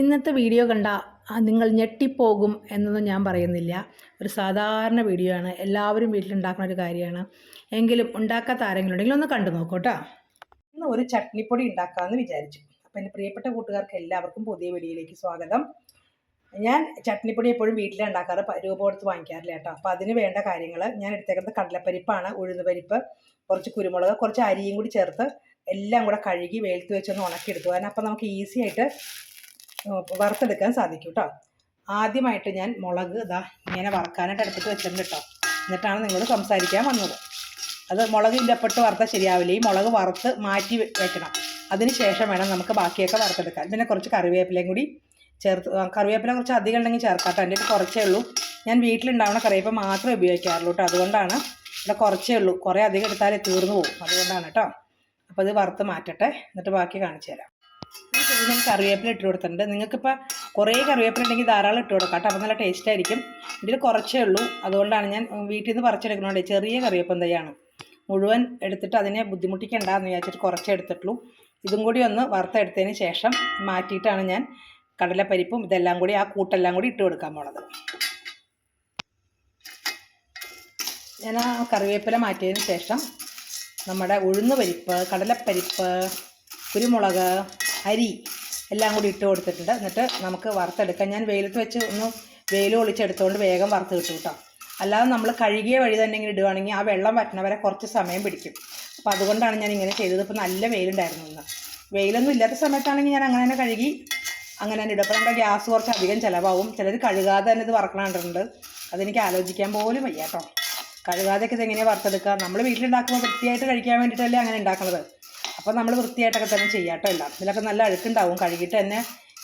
ഇന്നത്തെ വീഡിയോ കണ്ട നിങ്ങൾ ഞെട്ടിപ്പോകും എന്നൊന്നും ഞാൻ പറയുന്നില്ല. ഒരു സാധാരണ വീഡിയോ ആണ്. എല്ലാവരും വീട്ടിലുണ്ടാക്കുന്ന ഒരു കാര്യമാണ്. എങ്കിലും ഉണ്ടാക്കാത്ത ആരെങ്കിലും ഉണ്ടെങ്കിൽ ഒന്ന് കണ്ടു നോക്കോട്ടോ ഇന്ന് ഒരു ചട്നിപ്പൊടി ഉണ്ടാക്കാമെന്ന് വിചാരിച്ചു. അപ്പോൾ എന്റെ പ്രിയപ്പെട്ട കൂട്ടുകാർക്ക് എല്ലാവർക്കും പുതിയ വീഡിയോയിലേക്ക് സ്വാഗതം. ഞാൻ ചട്നിപ്പൊടി എപ്പോഴും വീട്ടിലേ ഉണ്ടാക്കാറ് രൂപ കൊടുത്ത് വാങ്ങിക്കാറില്ല കേട്ടോ. അപ്പോൾ അതിന് വേണ്ട കാര്യങ്ങൾ ഞാൻ എടുത്തേക്കുന്നത് കടലപ്പരിപ്പാണ് ഉഴുന്നുപരിപ്പ് കുറച്ച് കുരുമുളക് കുറച്ച് അരിയും കൂടി ചേർത്ത് എല്ലാം കൂടെ കഴുകി വെയിലത്ത് വെച്ചൊന്ന് ഉണക്കിയെടുത്തു. കാരണം അപ്പോൾ നമുക്ക് ഈസി ആയിട്ട് വറുത്തെടുക്കാൻ സാധിക്കും കേട്ടോ ആദ്യമായിട്ട് ഞാൻ മുളക് ഇതാ ഇങ്ങനെ വറക്കാനായിട്ട് അടുപ്പത്ത് വെച്ചിട്ടുണ്ട് കേട്ടോ എന്നിട്ടാണ് നിങ്ങളോട് സംസാരിക്കാൻ വന്നത്. അത് മുളക് ഇല്ലപ്പെട്ട് വറുത്താൽ ശരിയാവില്ല. ഈ മുളക് വറുത്ത് മാറ്റി വെക്കണം. അതിന് ശേഷം വേണം നമുക്ക് ബാക്കിയൊക്കെ വറുത്തെടുക്കാൻ. പിന്നെ കുറച്ച് കറിവേപ്പിലയും കൂടി ചേർത്ത് കറിവേപ്പില കുറച്ച് അധികം ഉണ്ടെങ്കിൽ ചേർക്കാട്ടോ എന്റെ കുറച്ചേ ഉള്ളൂ. ഞാൻ വീട്ടിലുണ്ടാവുന്ന കറിവേപ്പില മാത്രമേ ഉപയോഗിക്കാറുള്ളൂ കേട്ടോ അതുകൊണ്ടാണ് ഇവിടെ കുറച്ചേ ഉള്ളൂ. കുറേ അധികം എടുത്താലേ തീർന്നു പോകും അതുകൊണ്ടാണ് കേട്ടോ അപ്പോൾ ഇത് വറുത്ത് മാറ്റട്ടെ. എന്നിട്ട് ബാക്കി കാണിച്ചു തരാം. ഞാൻ കറിവേപ്പില ഇട്ട് കൊടുത്തിട്ടുണ്ട്. നിങ്ങൾക്കിപ്പോൾ കുറേ കറിവേപ്പില ഉണ്ടെങ്കിൽ ധാരാളം ഇട്ട് കൊടുക്കാം. കേട്ടോ അപ്പോൾ നല്ല ടേസ്റ്റ് ആയിരിക്കും. ഇതിൽ കുറച്ചേ ഉള്ളൂ. അതുകൊണ്ടാണ് ഞാൻ വീട്ടിൽ നിന്ന് പറിച്ചെടുക്കുന്നത് ചെറിയ കറിവേപ്പം തൈയാണ് മുഴുവൻ എടുത്തിട്ട് അതിനെ ബുദ്ധിമുട്ടിക്കണ്ടെന്ന് വിചാരിച്ചിട്ട് കുറച്ചേ എടുത്തിട്ടുള്ളൂ. ഇതും കൂടി ഒന്ന് വറുത്തെടുത്തതിന് ശേഷം മാറ്റിയിട്ടാണ് ഞാൻ കടലപ്പരിപ്പും ഇതെല്ലാം കൂടി ആ കൂട്ടെല്ലാം കൂടി ഇട്ട് കൊടുക്കാൻ പോണത്. ഞാൻ ആ കറിവേപ്പില മാറ്റിയതിന് ശേഷം നമ്മുടെ ഉഴുന്ന് പരിപ്പ് കടലപ്പരിപ്പ് കുരുമുളക് അരി എല്ലാം കൂടി ഇട്ട് കൊടുത്തിട്ടുണ്ട്. എന്നിട്ട് നമുക്ക് വറുത്തെടുക്കാം. ഞാൻ വെയിലത്ത് വെച്ച് ഒന്ന് വെയിൽ ഒളിച്ചെടുത്തുകൊണ്ട് വേഗം വറുത്ത് കിട്ടും കേട്ടോ. അല്ലാതെ നമ്മൾ കഴുകിയ വഴി തന്നെ ഇങ്ങനെ ഇടുവാണെങ്കിൽ ആ വെള്ളം പറ്റണ വരെ കുറച്ച് സമയം പിടിക്കും. അപ്പോൾ അതുകൊണ്ടാണ് ഞാൻ ഇങ്ങനെ ചെയ്തത്. ഇപ്പോൾ നല്ല വെയിലുണ്ടായിരുന്നു ഇന്ന്. വെയിലൊന്നും ഇല്ലാത്ത സമയത്താണെങ്കിൽ ഞാൻ അങ്ങനെ തന്നെ കഴുകി അങ്ങനെ തന്നെ ഇടും. അപ്പോൾ നമ്മുടെ ഗ്യാസ് കുറച്ച് അധികം ചിലവാകും. ചിലർ കഴുകാതെ തന്നെ ഇത് വറക്കണ കണ്ടിട്ടുണ്ട് അതെനിക്ക് ആലോചിക്കാൻ പോലും വയ്യ കേട്ടോ. കഴുകാതെയൊക്കെ ഇത് എങ്ങനെയാണ് വറുത്തെടുക്കുക നമ്മൾ വീട്ടിലുണ്ടാക്കുമ്പോൾ വൃത്തിയായിട്ട് കഴിക്കാൻ വേണ്ടിയിട്ടല്ലേ അങ്ങനെ ഉണ്ടാക്കുന്നത് അപ്പോൾ നമ്മൾ വൃത്തിയായിട്ടൊക്കെ തന്നെ ചെയ്യാട്ടോ എല്ലാം ഇതിലൊക്കെ നല്ല അഴുക്കുണ്ടാവും. കഴുകിയിട്ട് തന്നെ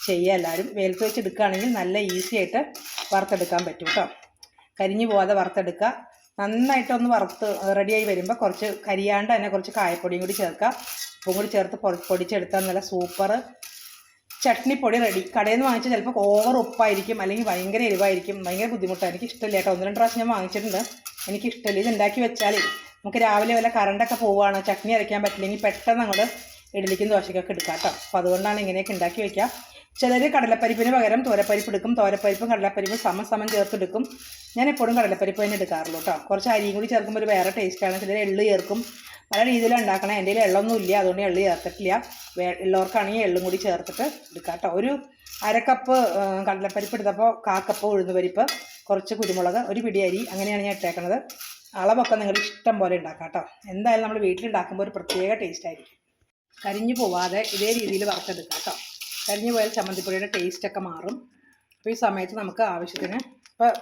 ചെയ്യുക എല്ലാവരും വെയിലത്ത് വെച്ച് എടുക്കുകയാണെങ്കിൽ നല്ല ഈസി ആയിട്ട് വറുത്തെടുക്കാൻ പറ്റും കേട്ടോ കരിഞ്ഞു പോവാതെ വറുത്തെടുക്കുക. നന്നായിട്ടൊന്ന് വറുത്ത് റെഡിയായി വരുമ്പോൾ കുറച്ച് കരിയാണ്ട് തന്നെ കുറച്ച് കായപ്പൊടിയും കൂടി ചേർക്കുക. ഉപ്പും കൂടി ചേർത്ത് പൊടിച്ചെടുത്താൽ നല്ല സൂപ്പർ ചട്നിപ്പൊടി റെഡി കടയിൽ നിന്ന് വാങ്ങിച്ചാൽ ചിലപ്പോൾ ഓവർ ഉപ്പായിരിക്കും അല്ലെങ്കിൽ ഭയങ്കര എരിവായിരിക്കും ഭയങ്കര ബുദ്ധിമുട്ടായിരിക്കും. ഇഷ്ടമില്ല കേട്ടോ ഒന്ന് രണ്ട് പ്രാവശ്യം ഞാൻ വാങ്ങിച്ചിട്ടുണ്ട്. എനിക്ക് ഇഷ്ടമില്ല ഇത് ഉണ്ടാക്കി വെച്ചാൽ നമുക്ക് രാവിലെ വല്ല കറണ്ടൊക്കെ പോവുകയാണ് ചട്നി അരയ്ക്കാൻ പറ്റില്ലെങ്കിൽ പെട്ടെന്ന് അങ്ങോട്ട് ഇഡലിക്കും ദോശയ്ക്കൊക്കെ എടുക്കാം കേട്ടോ. അപ്പോൾ അതുകൊണ്ടാണ് ഇങ്ങനെയൊക്കെ ഉണ്ടാക്കി വയ്ക്കുക ചിലർ കടലപ്പരിപ്പിന് പകരം തോരപ്പരിപ്പ് എടുക്കും. തോരപ്പരിപ്പും കടലപ്പരിപ്പും സമം സമം ചേർത്തെടുക്കും ഞാൻ എപ്പോഴും കടലപ്പരിപ്പ് തന്നെ എടുക്കാറുള്ളൂ കേട്ടോ. കുറച്ച് അരിയും കൂടി ചേർക്കുമ്പോൾ ഒരു വേറെ ടേസ്റ്റാണ് ചിലർ എള്ള് ചേർക്കും. പല രീതിയിലും ഉണ്ടാക്കണം എന്റെ കയ്യിൽ എള്ളൊന്നും ഇല്ല. അതുകൊണ്ട് എള്ള് ചേർത്തിട്ടില്ല. ഉള്ളവർക്കാണെങ്കിൽ എള്ളും കൂടി ചേർത്തിട്ട് എടുക്കാം കേട്ടോ. ഒരു അരക്കപ്പ് കടലപ്പരിപ്പ് എടുത്തപ്പോൾ കാക്കപ്പ് ഉഴുന്നുപരിപ്പ്. കുറച്ച് കുരുമുളക് ഒരു പിടി അരി അങ്ങനെയാണ് ഞാൻ ഇട്ടേക്കുന്നത് അളവൊക്കെ നിങ്ങൾ ഇഷ്ടം പോലെ ഉണ്ടാക്കാം കേട്ടോ. എന്തായാലും നമ്മൾ വീട്ടിലുണ്ടാക്കുമ്പോൾ ഒരു പ്രത്യേക ടേസ്റ്റ് ആയിരിക്കും. കരിഞ്ഞു പോവാതെ ഇതേ രീതിയിൽ വറുത്തെടുക്കാം കേട്ടോ. കരിഞ്ഞു പോയാൽ ചമ്മന്തിപ്പൊടിയുടെ ടേസ്റ്റൊക്കെ മാറും. അപ്പോൾ ഈ സമയത്ത് നമുക്ക് ആവശ്യത്തിന് ഇപ്പോൾ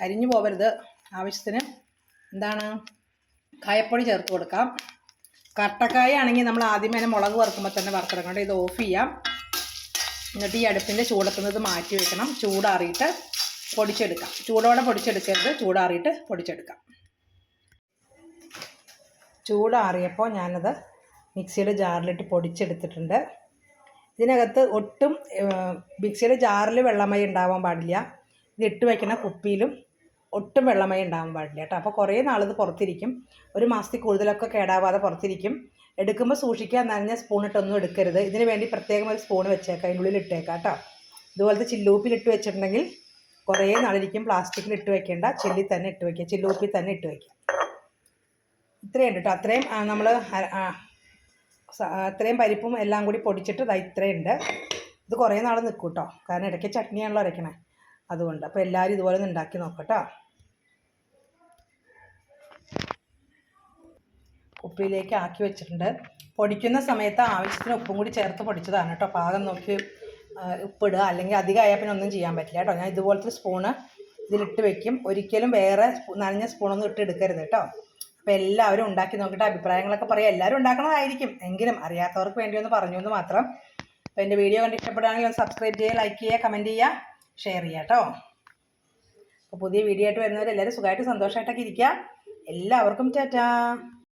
കരിഞ്ഞു പോകരുത് ആവശ്യത്തിന് എന്താണ്? കായപ്പൊടി ചേർത്ത് കൊടുക്കാം. കട്ടക്കായ ആണെങ്കിൽ നമ്മൾ ആദ്യമേ തന്നെ മുളക് വറുക്കുമ്പോൾ തന്നെ വറുത്തെടുക്കണം. ഇത് ഓഫ് ചെയ്യാം. എന്നിട്ട് ഈ അടുപ്പിന്റെ ചൂടത്തുനിന്ന് മാറ്റി വെക്കണം. ചൂടാറിയിട്ട് പൊടിച്ചെടുക്കാം. ചൂടോടെ പൊടിച്ചെടുക്കരുത്. ചൂടാറിയിട്ട് പൊടിച്ചെടുക്കാം. ചൂടാറിയപ്പോൾ ഞാനത് മിക്സിയുടെ ജാറിലിട്ട് പൊടിച്ചെടുത്തിട്ടുണ്ട്. ഇതിനകത്ത് ഒട്ടും മിക്സിയുടെ ജാറിൽ വെള്ളമയം ഉണ്ടാവാൻ പാടില്ല. ഇത് ഇട്ട് വയ്ക്കുന്ന കുപ്പിയിലും ഒട്ടും വെള്ളമയം ഉണ്ടാവാൻ പാടില്ല കേട്ടോ. അപ്പോൾ കുറേ നാളിത് പുറത്തിരിക്കും. ഒരു മാസത്തിൽ കൂടുതലൊക്കെ കേടാവാതെ പുറത്തിരിക്കും. എടുക്കുമ്പോൾ സൂക്ഷിക്കാൻ നനഞ്ഞ സ്പൂണിട്ടൊന്നും എടുക്കരുത്. ഇതിന് വേണ്ടി പ്രത്യേകം ഒരു സ്പൂൺ വെച്ചേക്കാം. അതിനുള്ളിൽ ഇട്ടേക്കാം കേട്ടോ. ഇതുപോലത്തെ ചില്ലൂപ്പിലിട്ട് വെച്ചിട്ടുണ്ടെങ്കിൽ കുറേ നാളിരിക്കും പ്ലാസ്റ്റിക്കിൽ ഇട്ട് വെക്കേണ്ട ചില്ലി തന്നെ ഇട്ട് വയ്ക്കുക ചില്ലൂപ്പിൽ തന്നെ ഇട്ട് വയ്ക്കുക ഇത്രയുണ്ട് കേട്ടോ അത്രയും നമ്മൾ അത്രയും പരിപ്പും എല്ലാം കൂടി പൊടിച്ചിട്ട് ഇതാ ഇത്രയുണ്ട് ഇത് കുറേ നാൾ നിൽക്കും കേട്ടോ കാരണം ഇടയ്ക്ക് ചട്നിയാണല്ലോ അരയ്ക്കണേ. അതുകൊണ്ട് അപ്പോൾ എല്ലാവരും ഇതുപോലെ ഒന്ന് ഉണ്ടാക്കി നോക്കട്ടോ കുപ്പിയിലേക്ക് ആക്കി വെച്ചിട്ടുണ്ട്. പൊടിക്കുന്ന സമയത്ത് ആവശ്യത്തിന് ഉപ്പും കൂടി ചേർത്ത് പൊടിച്ചതാണ് കേട്ടോ പാകം നോക്കി ഉപ്പിടുക അല്ലെങ്കിൽ അധികമായാൽ പിന്നെ ഒന്നും ചെയ്യാൻ പറ്റില്ല കേട്ടോ. ഞാൻ ഇതുപോലത്തെ സ്പൂണ് ഇതിലിട്ട് വെക്കും. ഒരിക്കലും വേറെ നനഞ്ഞ സ്പൂണൊന്നും ഇട്ട് എടുക്കരുത് കേട്ടോ. അപ്പോൾ എല്ലാവരും ഉണ്ടാക്കി നോക്കിയിട്ട് അഭിപ്രായങ്ങളൊക്കെ പറയാം. എല്ലാവരും ഉണ്ടാക്കണതായിരിക്കും. എങ്കിലും അറിയാത്തവർക്ക് വേണ്ടി ഒന്ന് പറഞ്ഞു എന്ന് മാത്രം. അപ്പോൾ എന്റെ വീഡിയോ കണ്ട് ഇഷ്ടപ്പെടുകയാണെങ്കിൽ ഒന്ന് സബ്സ്ക്രൈബ് ചെയ്യുക ലൈക്ക് ചെയ്യുക കമന്റ് ചെയ്യുക ഷെയർ ചെയ്യുക കേട്ടോ. അപ്പോൾ പുതിയ വീഡിയോ ആയിട്ട് വരുന്നവരെല്ലാവരും സുഖമായിട്ട് സന്തോഷമായിട്ടൊക്കെ ഇരിക്കുക. എല്ലാവർക്കും ടാറ്റാ.